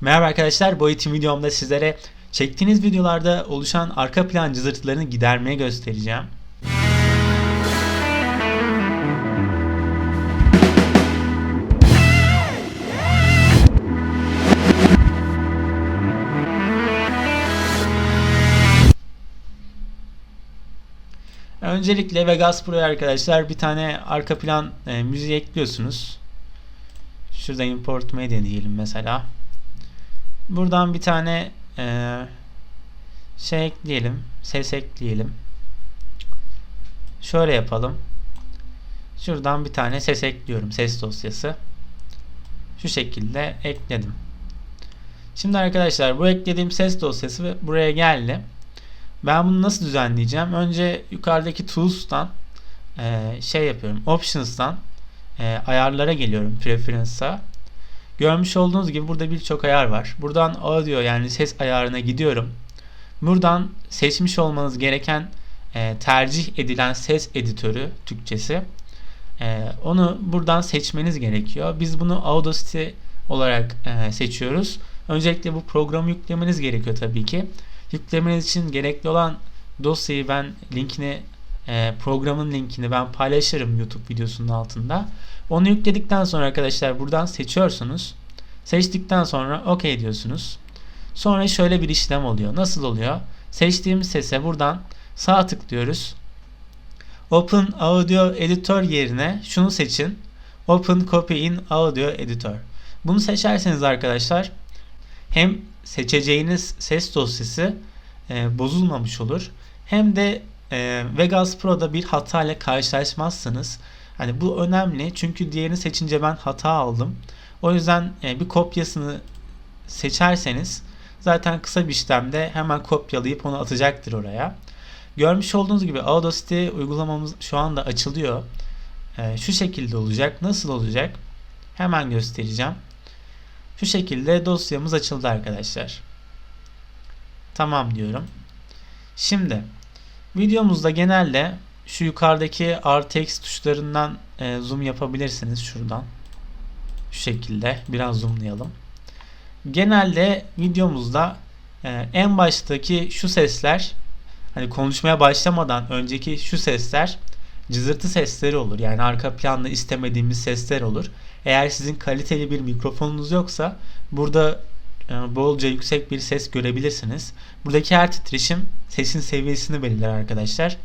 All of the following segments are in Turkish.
Merhaba arkadaşlar, bu eğitim videomda sizlere çektiğiniz videolarda oluşan arka plan cızırtılarını gidermeye göstereceğim. Öncelikle Vegas Pro'ya arkadaşlar bir tane arka plan e, müziği ekliyorsunuz. Şurada import media diyelim mesela. Buradan bir tane e, şey ekleyelim. Ses ekleyelim. Şöyle yapalım. Şuradan bir tane ses ekliyorum. Ses dosyası. Şu şekilde ekledim. Şimdi arkadaşlar bu eklediğim ses dosyası buraya geldi. Ben bunu nasıl düzenleyeceğim? Önce yukarıdaki Tools'tan e, şey yapıyorum. Options'tan e, ayarlara geliyorum. Preference'a. Görmüş olduğunuz gibi burada birçok ayar var. Buradan audio yani ses ayarına gidiyorum. Buradan seçmiş olmanız gereken e, tercih edilen ses editörü Türkçesi. E, onu buradan seçmeniz gerekiyor. Biz bunu Audacity olarak e, seçiyoruz. Öncelikle bu programı yüklemeniz gerekiyor tabii ki. Yüklemeniz için gerekli olan dosyayı ben linkini e, programın linkini ben paylaşırım YouTube videosunun altında. Onu yükledikten sonra arkadaşlar buradan seçiyorsunuz. Seçtikten sonra OK diyorsunuz. Sonra şöyle bir işlem oluyor. Nasıl oluyor? Seçtiğimiz sese buradan sağ tıklıyoruz. Open Audio Editor yerine şunu seçin. Open Copy in Audio Editor. Bunu seçerseniz arkadaşlar hem seçeceğiniz ses dosyası e, bozulmamış olur. Hem de e, Vegas Pro'da bir hata ile karşılaşmazsınız. Hani bu önemli çünkü diğerini seçince ben hata aldım. O yüzden e, bir kopyasını seçerseniz zaten kısa bir işlemde hemen kopyalayıp onu atacaktır oraya. Görmüş olduğunuz gibi Audacity uygulamamız şu anda açılıyor. E, şu şekilde olacak. Nasıl olacak? Hemen göstereceğim. Şu şekilde dosyamız açıldı arkadaşlar. Tamam diyorum. Şimdi videomuzda genelde şu yukarıdaki RTX tuşlarından e, zoom yapabilirsiniz şuradan. Şu şekilde biraz zoomlayalım. Genelde videomuzda e, en baştaki şu sesler hani konuşmaya başlamadan önceki şu sesler cızırtı sesleri olur. Yani arka planda istemediğimiz sesler olur. Eğer sizin kaliteli bir mikrofonunuz yoksa burada bolca yüksek bir ses görebilirsiniz. Buradaki her titreşim sesin seviyesini belirler arkadaşlar.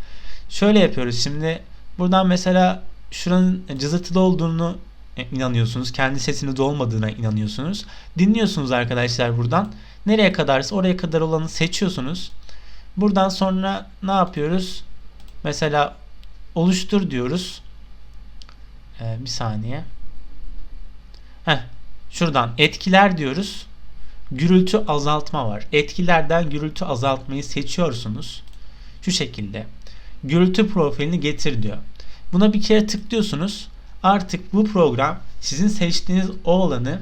Şöyle yapıyoruz şimdi. Buradan mesela şuranın cızırtılı olduğunu e, inanıyorsunuz. Kendi sesiniz olmadığına inanıyorsunuz. Dinliyorsunuz arkadaşlar buradan. Nereye kadarsa oraya kadar olanı seçiyorsunuz. Buradan sonra ne yapıyoruz? Mesela oluştur diyoruz. Ee, bir saniye. Heh, şuradan etkiler diyoruz. Gürültü azaltma var. Etkilerden gürültü azaltmayı seçiyorsunuz. Şu şekilde. Gürültü profilini getir diyor. Buna bir kere tıklıyorsunuz. Artık bu program sizin seçtiğiniz o alanı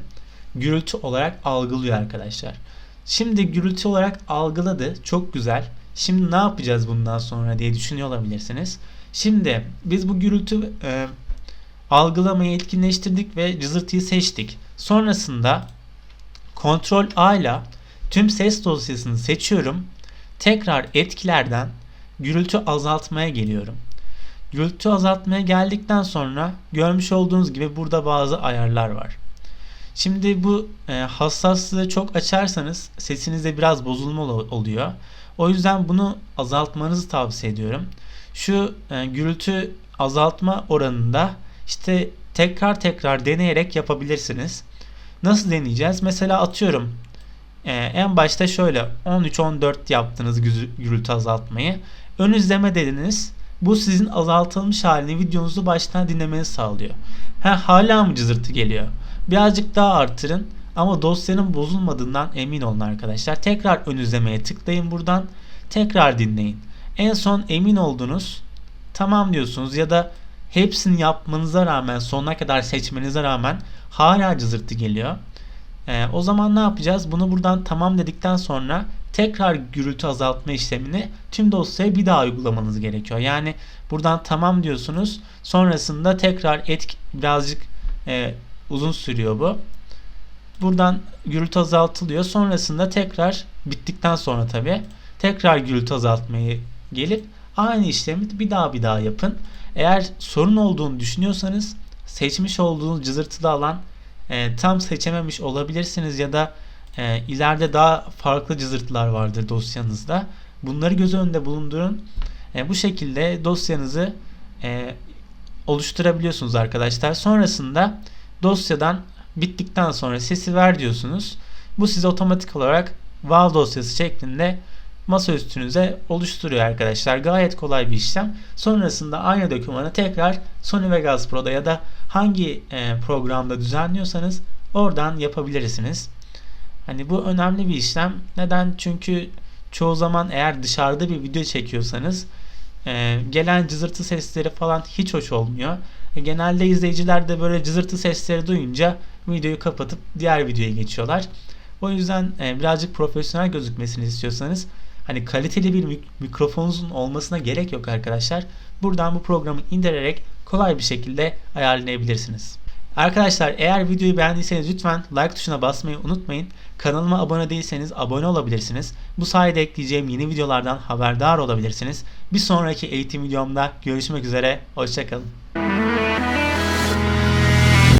gürültü olarak algılıyor arkadaşlar. Şimdi gürültü olarak algıladı. Çok güzel. Şimdi ne yapacağız bundan sonra diye düşünüyor olabilirsiniz. Şimdi biz bu gürültü e, algılamayı etkinleştirdik ve cızırtıyı seçtik. Sonrasında Ctrl A ile tüm ses dosyasını seçiyorum. Tekrar etkilerden gürültü azaltmaya geliyorum. Gürültü azaltmaya geldikten sonra görmüş olduğunuz gibi burada bazı ayarlar var. Şimdi bu e, hassaslığı çok açarsanız sesinizde biraz bozulma oluyor. O yüzden bunu azaltmanızı tavsiye ediyorum. Şu e, gürültü azaltma oranında işte tekrar tekrar deneyerek yapabilirsiniz. Nasıl deneyeceğiz? Mesela atıyorum e, en başta şöyle 13-14 yaptınız gürültü azaltmayı. Ön izleme dediniz. Bu sizin azaltılmış halini videonuzu baştan dinlemenizi sağlıyor. Ha, hala mı cızırtı geliyor? Birazcık daha artırın ama dosyanın bozulmadığından emin olun arkadaşlar. Tekrar ön izlemeye tıklayın buradan. Tekrar dinleyin. En son emin oldunuz. Tamam diyorsunuz ya da hepsini yapmanıza rağmen sonuna kadar seçmenize rağmen hala cızırtı geliyor. Ee, o zaman ne yapacağız? Bunu buradan tamam dedikten sonra tekrar gürültü azaltma işlemini tüm dosyaya bir daha uygulamanız gerekiyor. Yani buradan tamam diyorsunuz. Sonrasında tekrar etki birazcık e, uzun sürüyor bu. Buradan gürültü azaltılıyor. Sonrasında tekrar bittikten sonra tabi tekrar gürültü azaltmayı gelip aynı işlemi bir daha bir daha yapın. Eğer sorun olduğunu düşünüyorsanız seçmiş olduğunuz cızırtılı alan e, tam seçememiş olabilirsiniz ya da e, ileride daha farklı cızırtılar vardır dosyanızda. Bunları göz önünde bulundurun. E, bu şekilde dosyanızı e, oluşturabiliyorsunuz arkadaşlar. Sonrasında dosyadan bittikten sonra sesi ver diyorsunuz. Bu size otomatik olarak WAV dosyası şeklinde masa üstünüze oluşturuyor arkadaşlar. Gayet kolay bir işlem. Sonrasında aynı dokümanı tekrar Sony Vegas Pro'da ya da hangi e, programda düzenliyorsanız oradan yapabilirsiniz. Hani bu önemli bir işlem. Neden? Çünkü çoğu zaman eğer dışarıda bir video çekiyorsanız e, gelen cızırtı sesleri falan hiç hoş olmuyor. E, genelde izleyiciler de böyle cızırtı sesleri duyunca videoyu kapatıp diğer videoya geçiyorlar. O yüzden birazcık profesyonel gözükmesini istiyorsanız hani kaliteli bir mik- mikrofonunuzun olmasına gerek yok arkadaşlar. Buradan bu programı indirerek kolay bir şekilde ayarlayabilirsiniz. Arkadaşlar eğer videoyu beğendiyseniz lütfen like tuşuna basmayı unutmayın. Kanalıma abone değilseniz abone olabilirsiniz. Bu sayede ekleyeceğim yeni videolardan haberdar olabilirsiniz. Bir sonraki eğitim videomda görüşmek üzere. Hoşçakalın.